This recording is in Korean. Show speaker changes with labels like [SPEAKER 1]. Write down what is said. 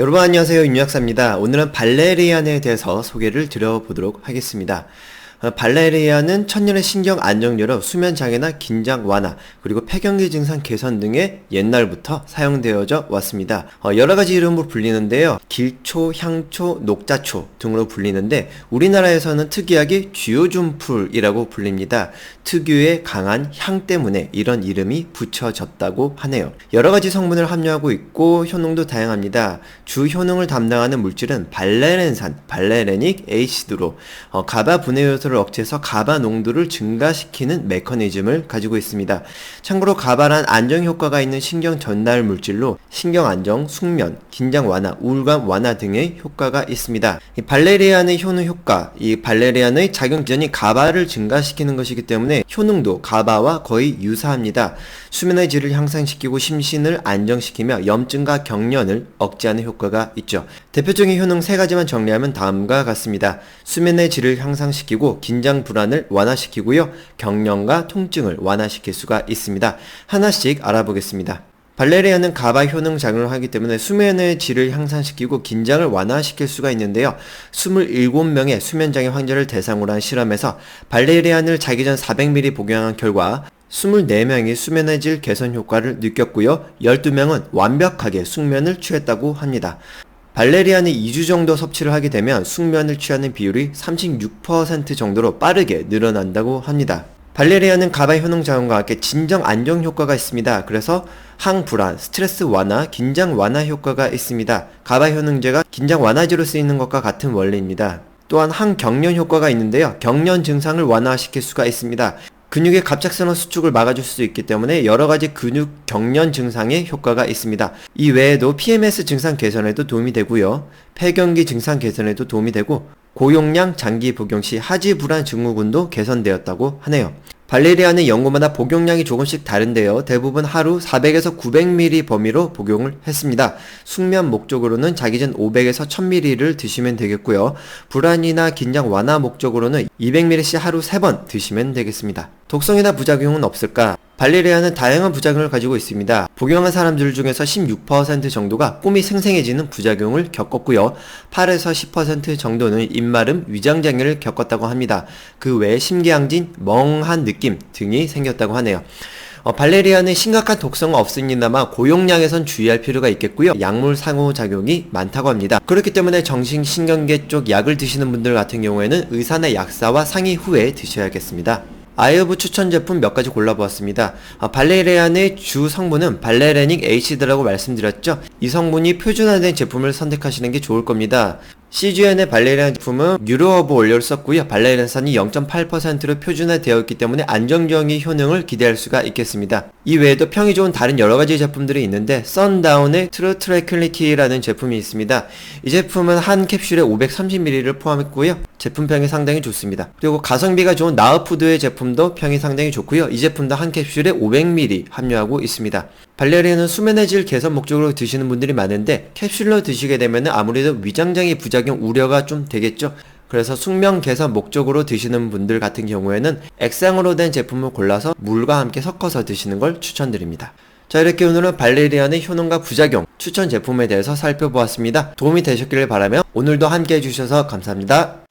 [SPEAKER 1] 여러분 안녕하세요 윤약사입니다. 오늘은 발레리안에 대해서 소개를 드려보도록 하겠습니다. 어, 발레리안은 천년의 신경 안정제로 수면 장애나 긴장 완화 그리고 폐경기 증상 개선 등의 옛날부터 사용되어져 왔습니다. 어, 여러 가지 이름으로 불리는데요. 길초, 향초, 녹자초 등으로 불리는데 우리나라에서는 특이하게 쥐오준풀이라고 불립니다. 특유의 강한 향 때문에 이런 이름이 붙여졌다고 하네요. 여러 가지 성분을 함유하고 있고 효능도 다양합니다. 주 효능을 담당하는 물질은 발레렌산, 발레레닉 에이시드로 어, 가바 분해 요소 를 억제해서 가바 농도를 증가시키는 메커니즘을 가지고 있습니다. 참고로 가바란 안정 효과가 있는 신경 전달 물질로 신경 안정, 숙면, 긴장 완화, 우울감 완화 등의 효과가 있습니다. 이 발레리안의 효능 효과, 이 발레리안의 작용 기전이 가바를 증가시키는 것이기 때문에 효능도 가바와 거의 유사합니다. 수면의 질을 향상시키고 심신을 안정시키며 염증과 경련을 억제하는 효과가 있죠. 대표적인 효능 세 가지만 정리하면 다음과 같습니다. 수면의 질을 향상시키고 긴장 불안을 완화시키고요. 경련과 통증을 완화시킬 수가 있습니다. 하나씩 알아보겠습니다. 발레리아는 가바 효능 작용을 하기 때문에 수면의 질을 향상시키고 긴장을 완화시킬 수가 있는데요. 27명의 수면장애 환자를 대상으로 한 실험에서 발레리안을 자기 전 400ml 복용한 결과 24명이 수면의 질 개선 효과를 느꼈고요. 12명은 완벽하게 숙면을 취했다고 합니다. 발레리안이 2주 정도 섭취를 하게 되면 숙면을 취하는 비율이 36% 정도로 빠르게 늘어난다고 합니다. 발레리안은 가바 효능 작용과 함께 진정 안정 효과가 있습니다. 그래서 항불안, 스트레스 완화, 긴장 완화 효과가 있습니다. 가바 효능제가 긴장 완화제로 쓰이는 것과 같은 원리입니다. 또한 항경련 효과가 있는데요. 경련 증상을 완화시킬 수가 있습니다. 근육의 갑작스러운 수축을 막아줄 수 있기 때문에 여러 가지 근육 경련 증상에 효과가 있습니다. 이 외에도 PMS 증상 개선에도 도움이 되고요. 폐경기 증상 개선에도 도움이 되고 고용량 장기 복용 시 하지 불안 증후군도 개선되었다고 하네요. 발레리아는 연구마다 복용량이 조금씩 다른데요. 대부분 하루 400에서 900ml 범위로 복용을 했습니다. 숙면 목적으로는 자기 전 500에서 1000ml를 드시면 되겠고요. 불안이나 긴장 완화 목적으로는 200ml씩 하루 3번 드시면 되겠습니다. 독성이나 부작용은 없을까? 발레리아는 다양한 부작용을 가지고 있습니다. 복용한 사람들 중에서 16% 정도가 꿈이 생생해지는 부작용을 겪었고요. 8에서 10% 정도는 입마름, 위장장애를 겪었다고 합니다. 그 외에 심계양진, 멍한 느낌 등이 생겼다고 하네요. 어, 발레리아는 심각한 독성은 없습니다만 고용량에선 주의할 필요가 있겠고요. 약물 상호작용이 많다고 합니다. 그렇기 때문에 정신신경계 쪽 약을 드시는 분들 같은 경우에는 의사나 약사와 상의 후에 드셔야겠습니다. 아이브 추천 제품 몇 가지 골라보았습니다. 아, 발레리안의 주 성분은 발레레닉 에이시드라고 말씀드렸죠. 이 성분이 표준화된 제품을 선택하시는 게 좋을 겁니다. CGN의 발레리안 제품은 유로어브 원료를 썼고요. 발레리안산이 0.8%로 표준화되어 있기 때문에 안정적인 효능을 기대할 수가 있겠습니다. 이 외에도 평이 좋은 다른 여러 가지 제품들이 있는데 썬다운의 트루 트래클리티라는 제품이 있습니다. 이 제품은 한 캡슐에 530ml를 포함했고요. 제품평이 상당히 좋습니다. 그리고 가성비가 좋은 나우푸드의 제품도 평이 상당히 좋고요. 이 제품도 한 캡슐에 500ml 함유하고 있습니다. 발레리안은 수면의 질 개선 목적으로 드시는 분들이 많은데 캡슐로 드시게 되면 아무래도 위장장애 부작용 우려가 좀 되겠죠. 그래서 숙면 개선 목적으로 드시는 분들 같은 경우에는 액상으로 된 제품을 골라서 물과 함께 섞어서 드시는 걸 추천드립니다. 자 이렇게 오늘은 발레리안의 효능과 부작용 추천 제품에 대해서 살펴보았습니다. 도움이 되셨기를 바라며 오늘도 함께 해주셔서 감사합니다.